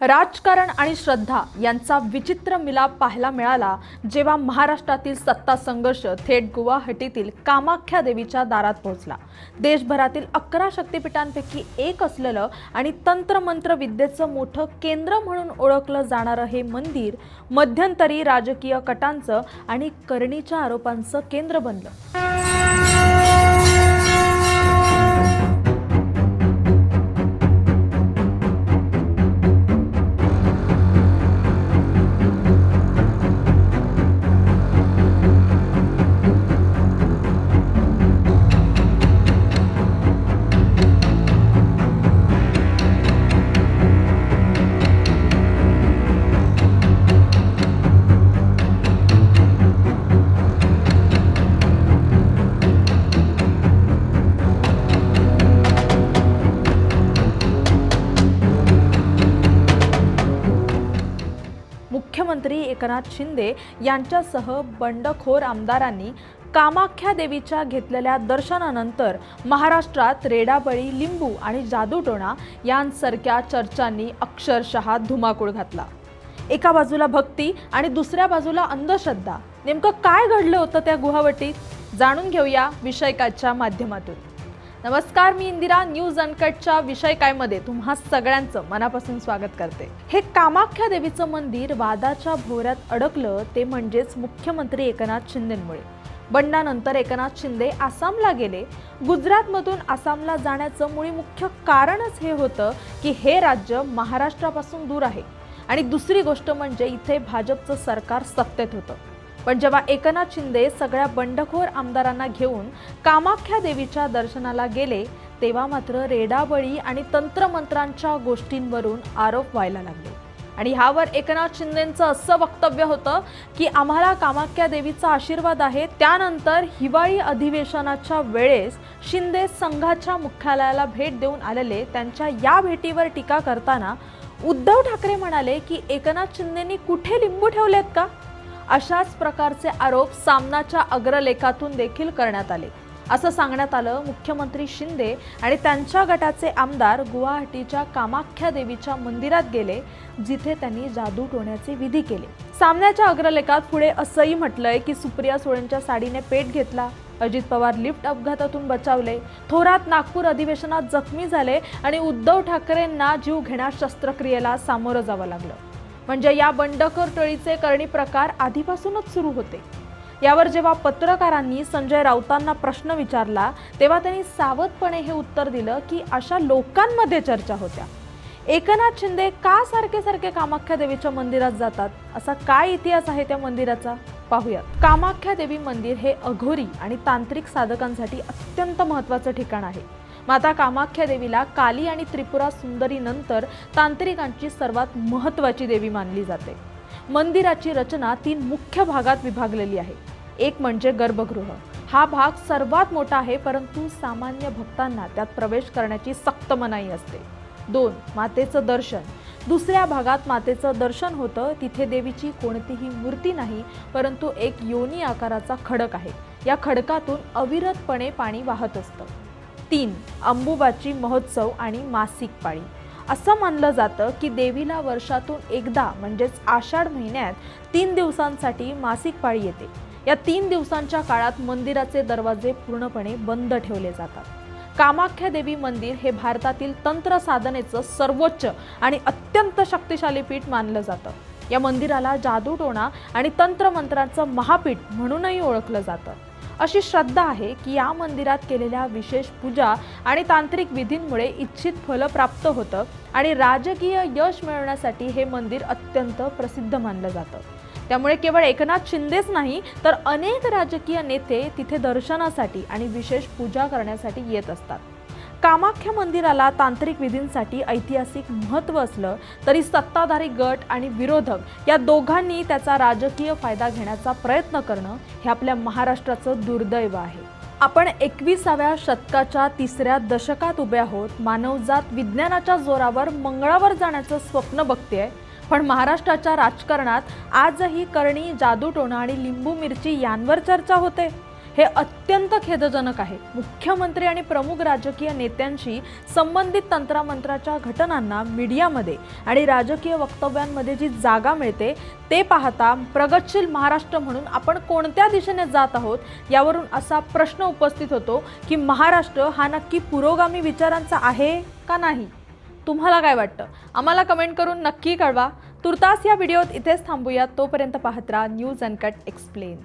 राजकारण आणि श्रद्धा यांचा विचित्र मिलाप पाहायला मिळाला जेव्हा महाराष्ट्रातील सत्ता संघर्ष थेट गुवाहाटीतील कामाख्या देवीच्या दारात पोहोचला. देशभरातील अकरा शक्तिपीठांपैकी एक असलेलं आणि तंत्रमंत्र विद्येचं मोठं केंद्र म्हणून ओळखलं जाणारं हे मंदिर मध्यंतरी राजकीय कटांचं आणि करणीच्या आरोपांचं केंद्र बनलं. मुख्यमंत्री एकनाथ शिंदे यांच्यासह बंडखोर आमदारांनी कामाख्या देवीच्या घेतलेल्या दर्शनानंतर महाराष्ट्रात रेडाबळी लिंबू आणि जादूटोणा यांसारख्या चर्चांनी अक्षरशः धुमाकूळ घातला. एका बाजूला भक्ती आणि दुसऱ्या बाजूला अंधश्रद्धा. नेमकं काय घडलं होतं त्या गुहावटीत? जाणून घेऊया विषयकाच्या माध्यमातून. नमस्कार मी इंदिरा न्यूज अनकटच्या विषय कायमध्ये तुम्हा सगळ्यांचं मनापासून स्वागत करते. हे कामाख्या देवीचं मंदिर वादाच्या भोवऱ्यात अडकलं ते म्हणजेच मुख्यमंत्री एकनाथ शिंदेंमुळे. बंडानंतर एकनाथ शिंदे आसामला गेले. गुजरातमधून आसामला जाण्याचं मुळी मुख्य कारणच हे होतं की हे राज्य महाराष्ट्रापासून दूर आहे. आणि दुसरी गोष्ट म्हणजे इथे भाजपचं सरकार सत्तेत होतं. पण जेव्हा एकनाथ शिंदे सगळ्या बंडखोर आमदारांना घेऊन कामाख्या देवीच्या दर्शनाला गेले तेव्हा मात्र रेडाबळी आणि तंत्रमंत्रांच्या गोष्टींवरून आरोप व्हायला लागले. आणि ह्यावर एकनाथ शिंदेंचं असं वक्तव्य होतं की आम्हाला कामाख्या देवीचा आशीर्वाद आहे. त्यानंतर हिवाळी अधिवेशनाच्या वेळेस शिंदे संघाच्या मुख्यालयाला भेट देऊन आलेले. त्यांच्या या भेटीवर टीका करताना उद्धव ठाकरे म्हणाले की एकनाथ शिंदेंनी कुठे लिंबू ठेवलेत का? अशाच प्रकारचे आरोप सामनाच्या अग्रलेखातून देखील करण्यात आले. असं सांगण्यात आलं मुख्यमंत्री शिंदे आणि त्यांच्या गटाचे आमदार गुवाहाटीच्या कामाख्या देवीच्या मंदिरात गेले जिथे त्यांनी जादू टोण्याचे विधी केले. सामन्याच्या अग्रलेखात पुढे असंही म्हटलंय की सुप्रिया सुळेंच्या साडीने पेट घेतला. अजित पवार लिफ्ट अपघातातून बचावले. थोरात नागपूर अधिवेशनात जखमी झाले आणि उद्धव ठाकरेंना जीव घेण्यास शस्त्रक्रियेला सामोरं जावं लागलं. म्हणजे या बंडखोर टळीचे करणी प्रकार आधीपासूनच सुरू होते. यावर जेव्हा पत्रकारांनी संजय राऊतांना प्रश्न विचारला तेव्हा त्यांनी सावधपणे हे उत्तर दिलं की अशा लोकांमध्ये चर्चा होत्या. एकनाथ शिंदे का सारखे सारखे कामाख्या देवीच्या मंदिरात जातात? असा काय इतिहास आहे त्या मंदिराचा? पाहूयात. कामाख्या देवी मंदिर हे अघोरी आणि तांत्रिक साधकांसाठी अत्यंत महत्त्वाचं ठिकाण आहे. माता कामाख्या देवीला काली आणि त्रिपुरा सुंदरी नंतर तांत्रिकांची सर्वात महत्त्वाची देवी मानली जाते. मंदिराची रचना तीन मुख्य भागात विभागलेली आहे. एक म्हणजे गर्भगृह. हा भाग सर्वात मोठा आहे परंतु सामान्य भक्तांना त्यात प्रवेश करण्याची सक्त मनाई असते. दोन मातेचं दर्शन. दुसऱ्या भागात मातेचं दर्शन होतं तिथे देवीची कोणतीही मूर्ती नाही परंतु एक योनी आकाराचा खडक आहे. या खडकातून अविरतपणे पाणी वाहत असतं. तीन अंबुबाची महोत्सव आणि मासिक पाळी. असं मानलं जातं की देवीला वर्षातून एकदा म्हणजेच आषाढ महिन्यात तीन दिवसांसाठी मासिक पाळी येते. या तीन दिवसांच्या काळात मंदिराचे दरवाजे पूर्णपणे बंद ठेवले जातात. कामाख्या देवी मंदिर हे भारतातील तंत्र साधनेचं सर्वोच्च आणि अत्यंत शक्तिशाली पीठ मानलं जातं. या मंदिराला जादूटोणा आणि तंत्रमंत्रांचं महापीठ म्हणूनही ओळखलं जातं. अशी श्रद्धा आहे की या मंदिरात केलेल्या विशेष पूजा आणि तांत्रिक विधींमुळे इच्छित फल प्राप्त होतं आणि राजकीय यश मिळवण्यासाठी हे मंदिर अत्यंत प्रसिद्ध मानलं जातं. त्यामुळे केवळ एकनाथ शिंदेच नाही तर अनेक राजकीय नेते तिथे दर्शनासाठी आणि विशेष पूजा करण्यासाठी येत असतात. कामाख्या मंदिराला तांत्रिक विधींसाठी ऐतिहासिक महत्त्व असलं तरी सत्ताधारी गट आणि विरोधक या दोघांनी त्याचा राजकीय फायदा घेण्याचा प्रयत्न करणं हे आपल्या महाराष्ट्राचं दुर्दैव आहे. आपण एकविसाव्या शतकाच्या तिसऱ्या दशकात उभे आहोत. मानवजात विज्ञानाच्या जोरावर मंगळावर जाण्याचं स्वप्न बघते पण महाराष्ट्राच्या राजकारणात आजही करणी जादूटोणा आणि लिंबू मिरची यांवर चर्चा होते. हे अत्यंत खेदजनक आहे. मुख्यमंत्री आणि प्रमुख राजकीय नेत्यांशी संबंधित तंत्रामंत्राच्या घटनांना मीडियामध्ये आणि राजकीय वक्तव्यांमध्ये जी जागा मिळते ते पाहता प्रगतशील महाराष्ट्र म्हणून आपण कोणत्या दिशेने जात आहोत यावरून असा प्रश्न उपस्थित होतो की महाराष्ट्र हा नक्की पुरोगामी विचारांचा आहे का नाही? तुम्हाला काय वाटतं? आम्हाला कमेंट करून नक्की कळवा. तुर्तास या व्हिडिओत इथेच थांबूया. तोपर्यंत पाहत राहा न्यूज अनकट एक्सप्लेन.